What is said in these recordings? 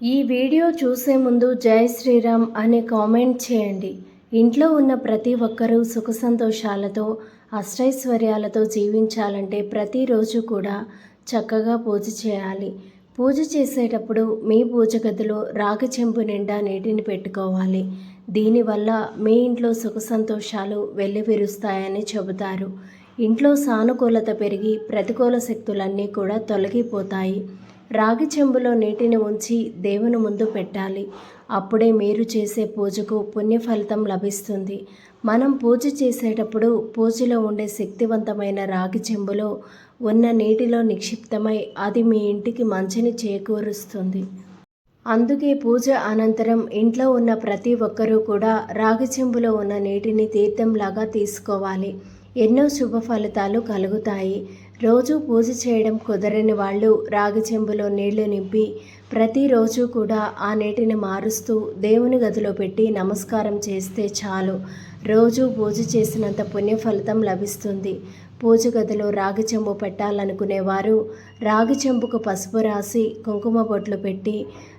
ఈ వీడియో చూసే ముందు జై శ్రీరామ్ అనే కామెంట్ చేయండి. ఇంట్లో ఉన్న ప్రతి ఒక్కరూ సుఖ సంతోషాలతో అష్టైశ్వర్యాలతో జీవించాలంటే ప్రతిరోజు కూడా చక్కగా పూజ చేయాలి. పూజ చేసేటప్పుడు మీ పూజ గదిలో రాగి చెంబు నిండా నీటిని పెట్టుకోవాలి. దీనివల్ల మీ ఇంట్లో సుఖ సంతోషాలు వెల్లివిరుస్తాయని చెబుతారు. ఇంట్లో సానుకూలత పెరిగి ప్రతికూల శక్తులన్నీ కూడా తొలగిపోతాయి. రాగి చెంబులో నీటిని ఉంచి దేవుని ముందు పెట్టాలి. అప్పుడే మీరు చేసే పూజకు పుణ్య ఫలితం లభిస్తుంది. మనం పూజ చేసేటప్పుడు పూజలో ఉండే శక్తివంతమైన రాగి చెంబులో ఉన్న నీటిలో నిక్షిప్తమై అది మీ ఇంటికి మంచిని చేకూరుస్తుంది. అందుకే పూజ అనంతరం ఇంట్లో ఉన్న ప్రతి ఒక్కరూ కూడా రాగి చెంబులో ఉన్న నీటిని తీర్థంలాగా తీసుకోవాలి. ఎన్నో శుభ ఫలితాలు కలుగుతాయి. రోజు పూజ చేయడం కుదరని వాళ్ళు రాగి చెంబులో నీళ్ళు నింపి ప్రతిరోజు కూడా ఆ నీటిని మారుస్తూ దేవుని గదిలో పెట్టి నమస్కారం చేస్తే చాలు. రోజు పూజ చేసినంత పుణ్య ఫలితం లభిస్తుంది. పూజ గదిలో రాగి చెంబు పెట్టాలనుకునేవారు రాగి చెంబుకు పసుపు రాసి కుంకుమ బొట్లు పెట్టి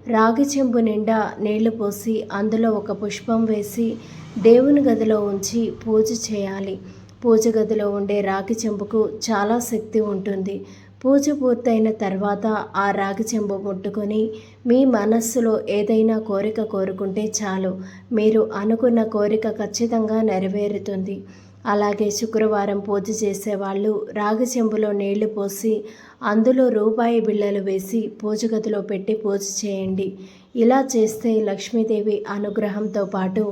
రాగి చెంబు నిండా నీళ్ళు పోసి అందులో ఒక పుష్పం వేసి దేవుని గదిలో ఉంచి పూజ చేయాలి. పూజ గదిలో ఉండే రాగి చెంబుకు చాలా శక్తి ఉంటుంది. పూజ పూర్తయిన తర్వాత ఆ రాగి చెంబు ముట్టుకొని మీ మనస్సులో ఏదైనా కోరిక కోరుకుంటే చాలు. మీరు అనుకున్న కోరిక ఖచ్చితంగా నెరవేరుతుంది. అలాగే శుక్రవారం పూజ చేసేవాళ్ళు రాగి చెంబులో నీళ్ళు పోసి అందులో రూపాయి బిళ్ళలు వేసి పూజ గదిలో పెట్టి పూజ చేయండి. ఇలా చేస్తే లక్ష్మీదేవి అనుగ్రహంతో పాటు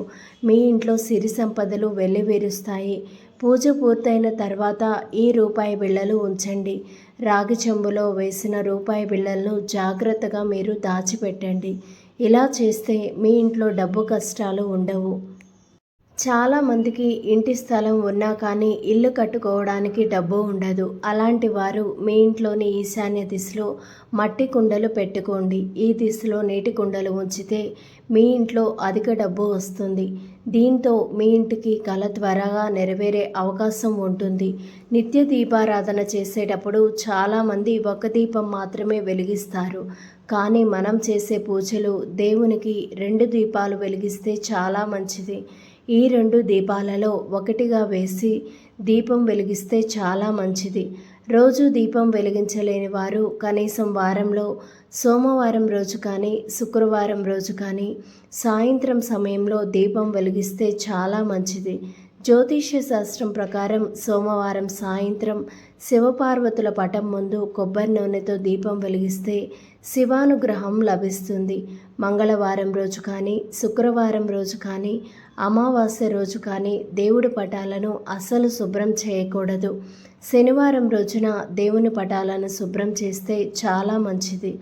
మీ ఇంట్లో సిరి సంపదలు వెల్లివిరుస్తాయి. పూజ పూర్తయిన తర్వాత ఈ రూపాయి బిళ్ళలు ఉంచండి. రాగి చెంబులో వేసిన రూపాయి బిళ్ళలను జాగ్రత్తగా మీరు దాచిపెట్టండి. ఇలా చేస్తే మీ ఇంట్లో డబ్బు కష్టాలు ఉండవు. చాలామందికి ఇంటి స్థలం ఉన్నా కానీ ఇల్లు కట్టుకోవడానికి డబ్బు ఉండదు. అలాంటి వారు మీ ఇంట్లోని ఈశాన్య దిశలో మట్టి కుండలు పెట్టుకోండి. ఈ దిశలో నీటి కుండలు ఉంచితే మీ ఇంట్లో అధిక డబ్బు వస్తుంది. దీంతో మీ ఇంటికి కళ త్వరగా నెరవేరే అవకాశం ఉంటుంది. నిత్య దీపారాధన చేసేటప్పుడు చాలామంది ఒక దీపం మాత్రమే వెలిగిస్తారు. కానీ మనం చేసే పూజలు దేవునికి రెండు దీపాలు వెలిగిస్తే చాలా మంచిది. ఈ రెండు దీపాలలో ఒకటిగా వేసి దీపం వెలిగిస్తే చాలా మంచిది. రోజు దీపం వెలిగించలేని వారు కనీసం వారంలో సోమవారం రోజు కానీ శుక్రవారం రోజు కానీ సాయంత్రం సమయంలో దీపం వెలిగిస్తే చాలా మంచిది. జ్యోతిష్య శాస్త్రం ప్రకారం సోమవారం సాయంత్రం శివపార్వతుల పటం ముందు కొబ్బరి నూనెతో దీపం వెలిగిస్తే శివానుగ్రహం లభిస్తుంది. మంగళవారం రోజు కానీ శుక్రవారం రోజు కానీ అమావాస్య రోజు కానీ దేవుడి పటాలను అస్సలు శుభ్రం చేయకూడదు. శనివారం రోజున దేవుని పటాలను శుభ్రం చేస్తే చాలా మంచిది.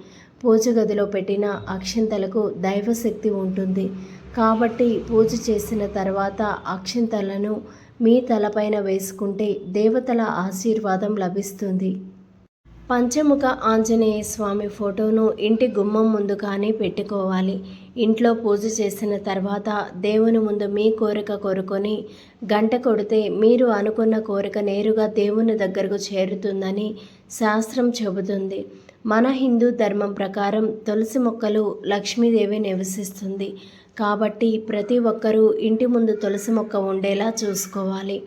పూజ గదిలో పెట్టిన అక్షింతలకు దైవశక్తి ఉంటుంది. కాబట్టి పూజ చేసిన తర్వాత అక్షింతలను మీ తలపైన వేసుకుంటే దేవతల ఆశీర్వాదం లభిస్తుంది. పంచముఖ ఆంజనేయ స్వామి ఫోటోను ఇంటి గుమ్మం ముందు కానీ పెట్టుకోవాలి. ఇంట్లో పూజ చేసిన తర్వాత దేవుని ముందు మీ కోరిక కోరుకొని గంట కొడితే మీరు అనుకున్న కోరిక నేరుగా దేవుని దగ్గరకు చేరుతుందని శాస్త్రం చెబుతుంది. మన హిందూ ధర్మం ప్రకారం తులసి మొక్కలు లక్ష్మీదేవి నివసిస్తుంది. కాబట్టి ప్రతి ఒక్కరూ ఇంటి ముందు తులసి మొక్క ఉండేలా చూసుకోవాలి.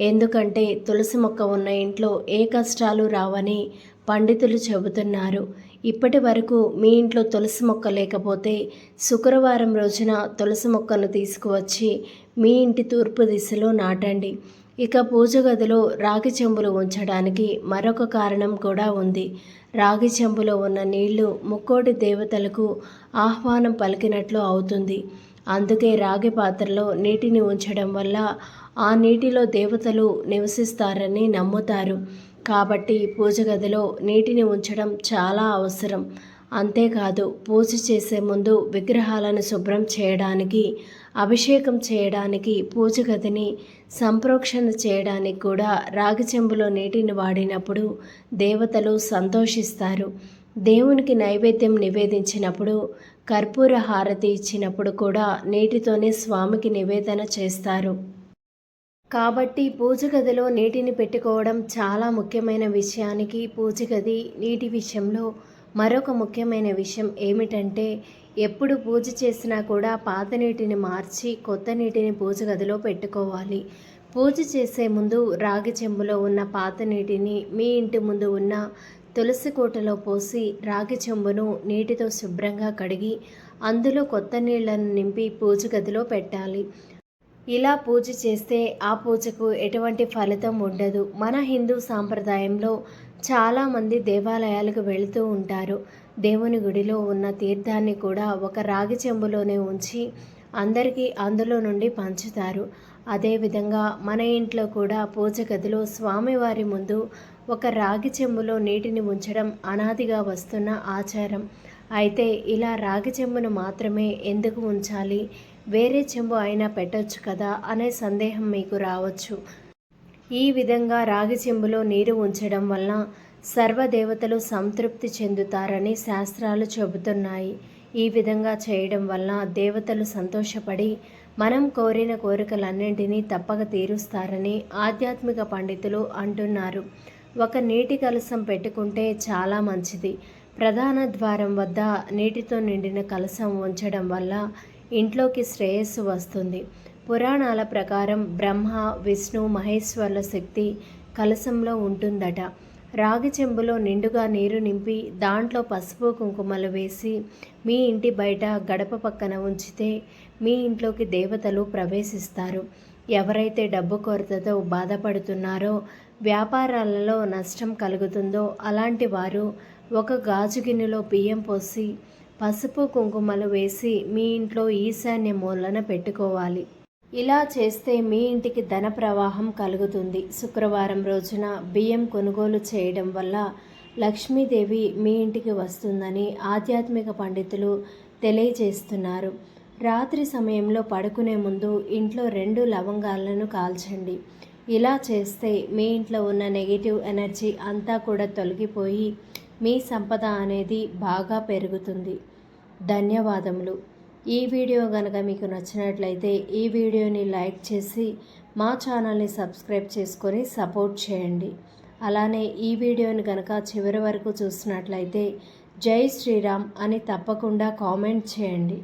ఎందుకంటే తులసి మొక్క ఉన్న ఇంట్లో ఏ కష్టాలు రావని పండితులు చెబుతున్నారు. ఇప్పటి వరకు మీ ఇంట్లో తులసి మొక్క లేకపోతే శుక్రవారం రోజున తులసి మొక్కను తీసుకువచ్చి మీ ఇంటి తూర్పు దిశలో నాటండి. ఇక పూజ గదిలో రాగి చెంబులు ఉంచడానికి మరొక కారణం కూడా ఉంది. రాగి చెంబులో ఉన్న నీళ్ళు ముక్కోటి దేవతలకు ఆహ్వానం పలికినట్లు అవుతుంది. అందుకే రాగి పాత్రలో నీటిని ఉంచడం వల్ల ఆ నీటిలో దేవతలు నివసిస్తారని నమ్ముతారు. కాబట్టి పూజ గదిలో నీటిని ఉంచడం చాలా అవసరం. అంతేకాదు పూజ చేసే ముందు విగ్రహాలను శుభ్రం చేయడానికి అభిషేకం చేయడానికి పూజ గదిని సంప్రోక్షణ చేయడానికి కూడా రాగి చెంబులో నీటిని వాడినప్పుడు దేవతలు సంతోషిస్తారు. దేవునికి నైవేద్యం నివేదించినప్పుడు కర్పూర హారతి ఇచ్చినప్పుడు కూడా నీటితోనే స్వామికి నివేదన చేస్తారు. కాబట్టి పూజ గదిలో నీటిని పెట్టుకోవడం చాలా ముఖ్యమైన విషయానికి పూజ గది నీటి విషయంలో మరొక ముఖ్యమైన విషయం ఏమిటంటే ఎప్పుడు పూజ చేసినా కూడా పాత నీటిని మార్చి కొత్త నీటిని పూజ గదిలో పెట్టుకోవాలి. పూజ చేసే ముందు రాగి చెంబులో ఉన్న పాత నీటిని మీ ఇంటి ముందు ఉన్న తులసి కోటలో పోసి రాగి చెంబును నీటితో శుభ్రంగా కడిగి అందులో కొత్త నీళ్ళను నింపి పూజ గదిలో పెట్టాలి. ఇలా పూజ చేస్తే ఆ పూజకు ఎటువంటి ఫలితం ఉండదు. మన హిందూ సాంప్రదాయంలో చాలామంది దేవాలయాలకు వెళుతూ ఉంటారు. దేవుని గుడిలో ఉన్న తీర్థాన్ని కూడా ఒక రాగి చెంబులోనే ఉంచి అందరికీ అందులో నుండి పంచుతారు. అదేవిధంగా మన ఇంట్లో కూడా పూజ గదిలో స్వామివారి ముందు ఒక రాగి చెంబులో నీటిని ఉంచడం అనాదిగా వస్తున్న ఆచారం. అయితే ఇలా రాగి చెంబును మాత్రమే ఎందుకు ఉంచాలి? వేరే చెంబు అయినా పెట్టొచ్చు కదా అనే సందేహం మీకు రావచ్చు. ఈ విధంగా రాగి చెంబులో నీరు ఉంచడం వల్ల సర్వదేవతలు సంతృప్తి చెందుతారని శాస్త్రాలు చెబుతున్నాయి. ఈ విధంగా చేయడం వల్ల దేవతలు సంతోషపడి మనం కోరిన కోరికలన్నింటినీ తప్పక తీరుస్తారని ఆధ్యాత్మిక పండితులు అంటున్నారు. ఒక నీటి కలసం పెట్టుకుంటే చాలా మంచిది. ప్రధాన ద్వారం వద్ద నీటితో నిండిన కలసం ఉంచడం వల్ల ఇంట్లోకి శ్రేయస్సు వస్తుంది. పురాణాల ప్రకారం బ్రహ్మ విష్ణు మహేశ్వర్ల శక్తి కలసంలో ఉంటుందట. రాగి చెంబులో నిండుగా నీరు నింపి దాంట్లో పసుపు కుంకుమలు వేసి మీ ఇంటి బయట గడప పక్కన ఉంచితే మీ ఇంట్లోకి దేవతలు ప్రవేశిస్తారు. ఎవరైతే డబ్బు కొరతతో బాధపడుతున్నారో వ్యాపారాలలో నష్టం కలుగుతుందో అలాంటి వారు ఒక గాజు గిన్నెలో బియ్యం పోసి పసుపు కుంకుమలు వేసి మీ ఇంట్లో ఈశాన్య మూలన పెట్టుకోవాలి. ఇలా చేస్తే మీ ఇంటికి ధన ప్రవాహం కలుగుతుంది. శుక్రవారం రోజున బియ్యం కొనుగోలు చేయడం వల్ల లక్ష్మీదేవి మీ ఇంటికి వస్తుందని ఆధ్యాత్మిక పండితులు తెలియజేస్తున్నారు. రాత్రి సమయంలో పడుకునే ముందు ఇంట్లో రెండు లవంగాలను కాల్చండి. ఇలా చేస్తే మీ ఇంట్లో ఉన్న నెగిటివ్ ఎనర్జీ అంతా కూడా తొలగిపోయి మీ సంపద అనేది బాగా పెరుగుతుంది. ధన్యవాదములు. ఈ వీడియో కనుక మీకు నచ్చినట్లయితే ఈ వీడియోని లైక్ చేసి మా ఛానల్ని సబ్స్క్రైబ్ చేసుకొని సపోర్ట్ చేయండి. అలానే ఈ వీడియోని కనుక చివరి వరకు చూసినట్లయితే జై శ్రీరామ్ అని తప్పకుండా కామెంట్ చేయండి.